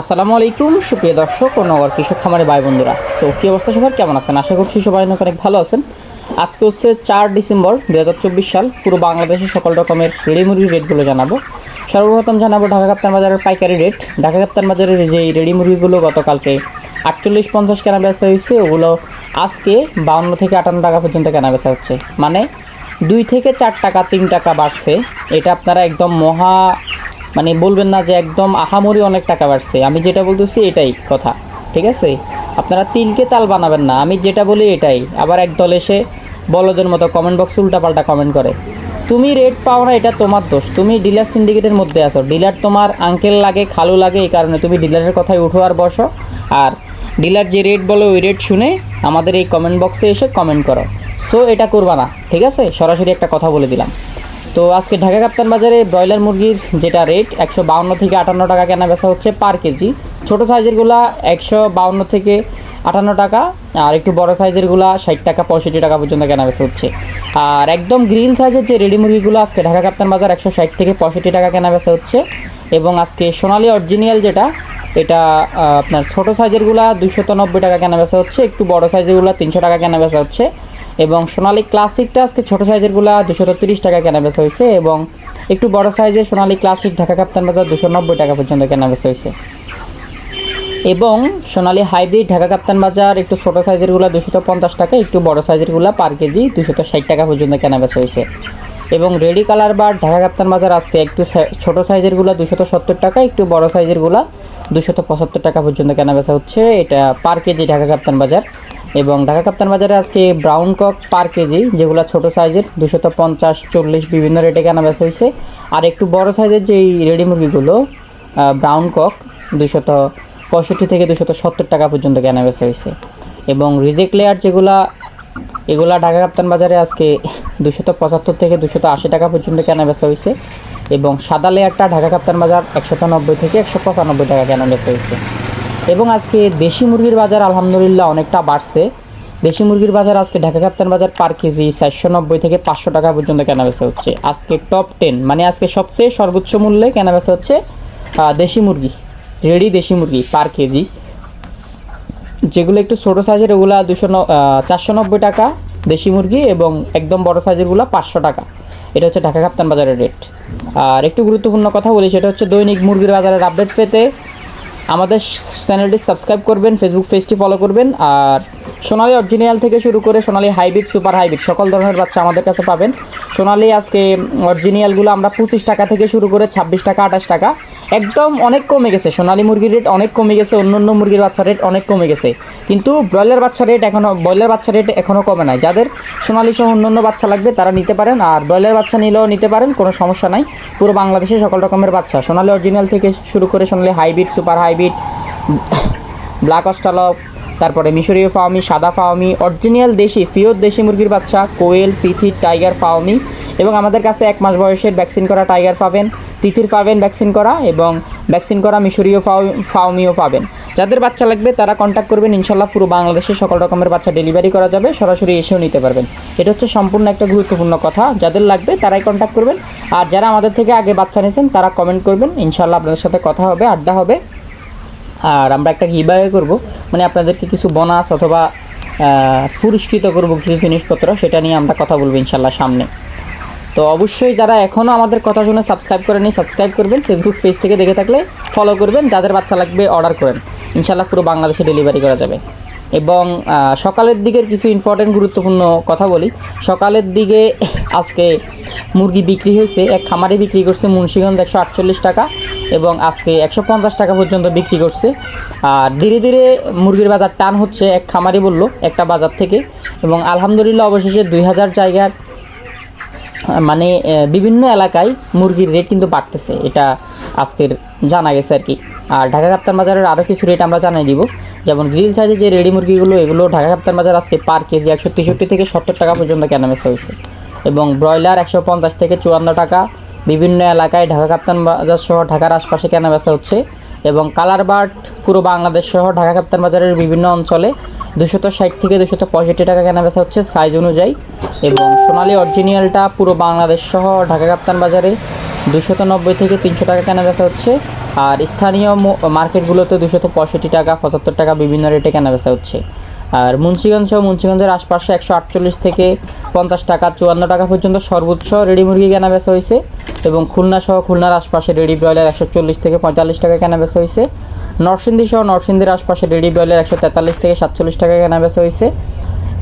আসসালামু আলাইকুম, সুপ্রিয় দর্শক ও কৃষক খামারে ভাই বন্ধুরা। তো কী অবস্থা সবার? কেমন আছেন? আশা করছি সবাই অনেক অনেক ভালো আছেন। আজকে হচ্ছে চার ডিসেম্বর দু হাজার চব্বিশ সাল, পুরো বাংলাদেশের সকল রকমের রেডি মুরগির রেটগুলো জানাব। সর্বপ্রথম জানাব ঢাকা কাপ্তান বাজারের পাইকারি রেট। ঢাকা কাপ্তান বাজারের যে রেডি মুরগিগুলো গতকালকে আটচল্লিশ পঞ্চাশ কেনা বেচা হয়েছে, ওগুলো আজকে বাউন্ন থেকে আটান্ন টাকা পর্যন্ত কেনা বেচা হচ্ছে। মানে দুই থেকে চার টাকা, তিন টাকা বাড়ছে। এটা আপনারা একদম মহা মানে বলবেন না যে একদম আহামরি অনেক টাকা বাড়ছে। আমি যেটা বলতেছি এটাই কথা, ঠিক আছে? আপনারা তিলকে তাল বানাবেন না, আমি যেটা বলি এটাই। আবার একদল এসে বলদের মতো কমেন্ট বক্সে উল্টাপাল্টা কমেন্ট করে। তুমি রেট পাও না, এটা তোমার দোষ। তুমি ডিলার সিন্ডিকেটের মধ্যে আসো ডিলার তোমার আঙ্কেল লাগে, খালু লাগে, এই কারণে তুমি ডিলারের কথায় উঠো আর বসো। আর ডিলার যে রেট বলে, ওই রেট শুনে আমাদের এই কমেন্ট বক্সে এসে কমেন্ট করো। সো এটা করবা না, ঠিক আছে? সরাসরি একটা কথা বলে দিলাম। তো আজকে ঢাকা কাপ্তান বাজারে ব্রয়লার মুরগির যেটা রেট একশো বাউন্ন থেকে আটান্ন টাকা কেনা বেচা হচ্ছে পার কেজি ছোটো সাইজেরগুলা একশো বাউন্ন থেকে আটান্ন টাকা, আর একটু বড় সাইজেরগুলা ষাট টাকা, পঁয়ষট্টি টাকা পর্যন্ত কেনা বেচা হচ্ছে। আর একদম গ্রিল সাইজের যে রেডি মুরগিগুলো আজকে ঢাকা কাপ্তান বাজার একশো ষাট থেকে পঁয়ষট্টি টাকা কেনা বেচা হচ্ছে, এবং আজকে সোনালি অরিজিনাল যেটা, এটা আপনার ছোটো সাইজেরগুলা দুশত নব্বই টাকা কেনা বেচা হচ্ছে, একটু বড় সাইজেরগুলা তিনশো টাকা কেনা বেচা হচ্ছে। এবং সোনালি ক্লাসিকটা আজকে ছোটো সাইজেরগুলা দুশো তিরিশ টাকা কেনা বেচা হয়েছে এবং একটু বড় সাইজের সোনালি ক্লাসিক ঢাকা কাপ্তান বাজার দুশো নব্বই টাকা পর্যন্ত কেনা বেচা হয়েছে। এবং সোনালি হাইব্রিড ঢাকা কাপ্তান বাজার একটু ছোটো সাইজেরগুলো দুশো পঞ্চাশ টাকা, একটু বড় সাইজেরগুলো পার কেজি দুশো ষাট টাকা পর্যন্ত কেনা বেচা হয়েছে। এবং রেডি কালার বার ঢাকা কাপ্তান বাজার আজকে একটু ছোটো সাইজেরগুলো দুশত সত্তর টাকা, একটু বড় সাইজেরগুলো দুশত পঁচাত্তর টাকা পর্যন্ত কেনা বেচা হচ্ছে। এটা পার কেজি ঢাকা কাপ্তান বাজার এবং ঢাকা কাপ্তান বাজারে আজকে ব্রাউন কক পার কেজি যেগুলো ছোটো সাইজের দুশত পঞ্চাশ, চল্লিশ, বিভিন্ন রেটে কেনা বেচা হয়েছে। আর একটু বড় সাইজের যেই রেডি মুরগিগুলো ব্রাউন কক দুশত পঁয়ষট্টি থেকে দুশত সত্তর টাকা পর্যন্ত কেনা বেচা হয়েছে। এবং রিজেক্ট লেয়ার যেগুলা, এগুলা ঢাকা কাপ্তান বাজারে আজকে দুশত পঁচাত্তর থেকে দুশত আশি টাকা পর্যন্ত কেনা বেচা হয়েছে। এবং সাদা লেয়ারটা ঢাকা কাপ্তান বাজার একশত নব্বই থেকে একশো পঁচানব্বই টাকা কেনা বেচা হয়েছে। এবং আজকে দেশি মুরগির বাজার আলহামদুলিল্লাহ অনেকটা বাড়ছে। দেশি মুরগির বাজার আজকে ঢাকা কাপ্তান বাজার পার কেজি চারশো নব্বই থেকে পাঁচশো টাকা পর্যন্ত কেনা বেচা হচ্ছে। আজকে টপ টেন মানে আজকে সবচেয়ে সর্বোচ্চ মূল্যে কেনা বেচা হচ্ছে দেশি মুরগি রেডি দেশি মুরগি পার কেজি। যেগুলো একটু ছোটো সাইজের ওগুলা দুশো চারশো নব্বই টাকা দেশি মুরগি এবং একদম বড় সাইজেরগুলো পাঁচশো টাকা। এটা হচ্ছে ঢাকা কাপ্তান বাজারের রেট আর একটু গুরুত্বপূর্ণ কথা বলি, সেটা হচ্ছে দৈনিক মুরগির বাজারের আপডেট পেতে আমাদের চ্যানেলটি সাবস্ক্রাইব করবেন ফেসবুক পেজটি ফলো করবেন আর সোনালি অরিজিনাল থেকে শুরু করে সোনালি হাইব্রিড সুপার হাইব্রিড সকল ধরনের বাচ্চা আমাদের কাছে পাবেন। সোনালি আজকে অরিজিনালগুলো আমরা পঁচিশ টাকা থেকে শুরু করে ছাব্বিশ টাকা, আঠাশ টাকা। একদম অনেক কমে গেছে। সোনালি মুরগির রেট অনেক কমে গেছে অন্য অন্য মুরগির বাচ্চার রেট অনেক কমে গেছে। কিন্তু ব্রয়লার বাচ্চার রেট এখনও ব্রয়লার বাচ্চার রেট এখনও কমে নাই। যাদের সোনালি সহ অন্য অন্য বাচ্চা লাগবে, তারা নিতে পারেন। আর ব্রয়লার বাচ্চা নিলেও নিতে পারেন, কোনো সমস্যা নাই। পুরো বাংলাদেশে সকল রকমের বাচ্চা। সোনালি অরিজিনাল থেকে শুরু করে Sonali hybrid super hybrid black Australorp তারপরে মিশরীয় ফাওমি, সাদা ফাওমি, অরিজিনাল দেশি ফিওর দেশি মুরগির বাচ্চা, কোয়েল তিথি টাইগার ফাওমি এবং আমাদের কাছে এক মাস বয়সের ভ্যাকসিন করা টাইগার পাবেন তিথির পাবেন ভ্যাকসিন করা এবং ভ্যাকসিন করা মিশরীয় ফাও ফাওমিও পাবেন। যাদের বাচ্চা লাগবে তারা কন্ট্যাক্ট করবেন, ইনশাল্লাহ পুরো বাংলাদেশে সকল রকমের বাচ্চা ডেলিভারি করা যাবে, সরাসরি এসেও নিতে পারবেন। এটা হচ্ছে সম্পূর্ণ একটা গুরুত্বপূর্ণ কথা, যাদের লাগবে তারাই কন্ট্যাক্ট করবেন। আর যারা আমাদের থেকে আগে বাচ্চা নিয়েছেন তারা কমেন্ট করবেন, ইনশাল্লাহ আপনাদের সাথে কথা হবে, আড্ডা হবে। আর আমরা একটা গিবায়ে করব মানে আপনাদেরকে কিছু বোনাস অথবা পুরস্কৃত করব কিছু জিনিসপত্র, সেটা নিয়ে আমরা কথা বলব ইনশাল্লাহ সামনে। তো অবশ্যই যারা এখনও আমাদের কথা শুনে সাবস্ক্রাইব করেনি সাবস্ক্রাইব করবেন ফেসবুক পেজ থেকে দেখে থাকলে ফলো করবেন, যাদের বাচ্চা লাগবে অর্ডার করেন। ইনশাল্লাহ পুরো বাংলাদেশে ডেলিভারি করা যাবে। এবং সকালের দিকের কিছু ইম্পর্টেন্ট গুরুত্বপূর্ণ কথা বলি। সকালের দিকে আজকে মুরগি বিক্রি হয়েছে, এক খামারে বিক্রি করছে মুন্সিগঞ্জ একশো আটচল্লিশ টাকা। এবং আজকে একশো পঞ্চাশ টাকা পর্যন্ত বিক্রি করছে। আর ধীরে ধীরে মুরগির বাজার টান হচ্ছে, এক খামারি বলল, একটা বাজার থেকে। এবং আলহামদুলিল্লাহ অবশেষে দুই হাজার জায়গার মানে বিভিন্ন এলাকায় মুরগির রেট কিন্তু বাড়তেছে। এটা আজকের জানা গেছে আর কি। আর ঢাকা কাপ্তান বাজারের আরও কিছু রেট আমরা জানাই দিব। যেমন গ্রিল সাইজে যে রেডি মুরগিগুলো, এগুলো ঢাকা কাপ্তান বাজার আজকে পার কেজি একশো তেষট্টি থেকে সত্তর টাকা পর্যন্ত কেনাবেচা হয়েছে। এবং ব্রয়লার একশো পঞ্চাশ থেকে চুয়ান্ন টাকা বিভিন্ন এলাকায় ঢাকা কাপ্তান বাজার সহ ঢাকার আশপাশে কেনা বেচা হচ্ছে এবং কালার বার্ড পুরো বাংলাদেশ সহ ঢাকা কাপ্তান বাজারের বিভিন্ন অঞ্চলে দুশত ষাট থেকে দুশত পঁয়ষট্টি টাকা কেনা বেচা হচ্ছে সাইজ অনুযায়ী এবং সোনালি অরিজিনালটা পুরো বাংলাদেশ সহ ঢাকা কাপ্তান বাজারে দুশত নব্বই থেকে তিনশো টাকা কেনা বেচা হচ্ছে আর স্থানীয় মার্কেটগুলোতে দুশত পঁয়ষট্টি টাকা, পঁচাত্তর টাকা বিভিন্ন রেটে কেনাবেচা হচ্ছে। আর মুন্সিগঞ্জ সহ মুন্সিগঞ্জের আশপাশে একশো আটচল্লিশ থেকে পঞ্চাশ টাকা, চুয়ান্ন টাকা পর্যন্ত সর্বোচ্চ রেডি মুরগি কেনাবেচা হয়েছে। এবং খুলনা সহ খুলনার আশপাশে রেডি ব্রয়লার একশো চল্লিশ থেকে পঁয়তাল্লিশ টাকা কেনাবেচা হয়েছে। নরসিংদী সহ নরসিংদীর আশপাশে রেডি ব্রয়লার একশো তেতাল্লিশ থেকে সাতচল্লিশ টাকা কেনাবেচা হয়েছে।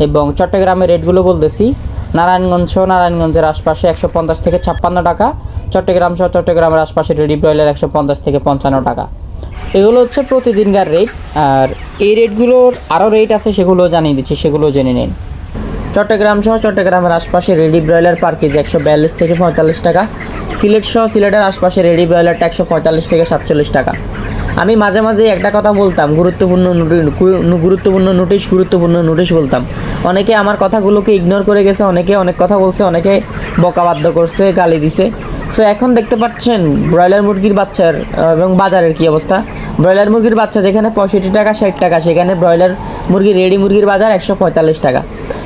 এবং চট্টগ্রামের রেটগুলো বলতেছি নারায়ণগঞ্জ সহ নারায়ণগঞ্জের আশপাশে একশো পঞ্চাশ থেকে ছাপ্পান্ন টাকা চট্টগ্রাম সহ চট্টগ্রামের আশপাশে রেডি ব্রয়লার একশো পঞ্চাশ থেকে পঞ্চান্ন টাকা। এগুলো হচ্ছে প্রতিদিনকার রেট, আর এই রেটগুলোর আরও রেট আছে সেগুলো জানিয়ে দিচ্ছি, সেগুলো জেনে নিন। চট্টগ্রাম সহ চট্টগ্রামের আশপাশে রেডি ব্রয়লার পার কেজি একশো বিয়াল্লিশ থেকে পঁয়তাল্লিশ টাকা। সিলেট সহ সিলেটের আশপাশে রেডি ব্রয়লারটা একশো পঁয়তাল্লিশ থেকে সাতচল্লিশ টাকা। আমি মাঝে মাঝে একটা কথা বলতাম, গুরুত্বপূর্ণ গুরুত্বপূর্ণ নোটিশ গুরুত্বপূর্ণ নোটিশ বলতাম। অনেকে আমার কথাগুলোকে ইগনোর করে গেছে, অনেকে অনেক কথা বলছে, অনেকে বকাবাদ্য করছে, গালি দিছে। সো এখন দেখতে পাচ্ছেন ব্রয়লার মুরগির বাচ্চার এবং বাজারের কি অবস্থা। ব্রয়লার মুরগির বাচ্চা যেখানে পঁয়ষট্টি টাকা, ষাট টাকা, সেখানে ব্রয়লার মুরগি, রেডি মুরগির বাজার একশো পঁয়তাল্লিশ টাকা।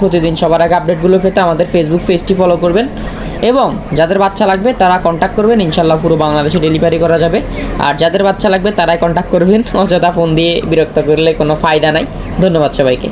প্রতিদিন। সবার আগে আপডেটগুলো পেতে আমাদের ফেসবুক পেজটি ফলো করবেন। এবং যাদের বাচ্চা লাগবে, তারা কন্ট্যাক্ট করবেন। ইনশাল্লাহ পুরো বাংলাদেশে ডেলিভারি করা যাবে। আর যাদের বাচ্চা লাগবে, তারাই কন্ট্যাক্ট করবেন। অযথা ফোন দিয়ে বিরক্ত করলে কোনো ফায়দা নাই। ধন্যবাদ সবাইকে।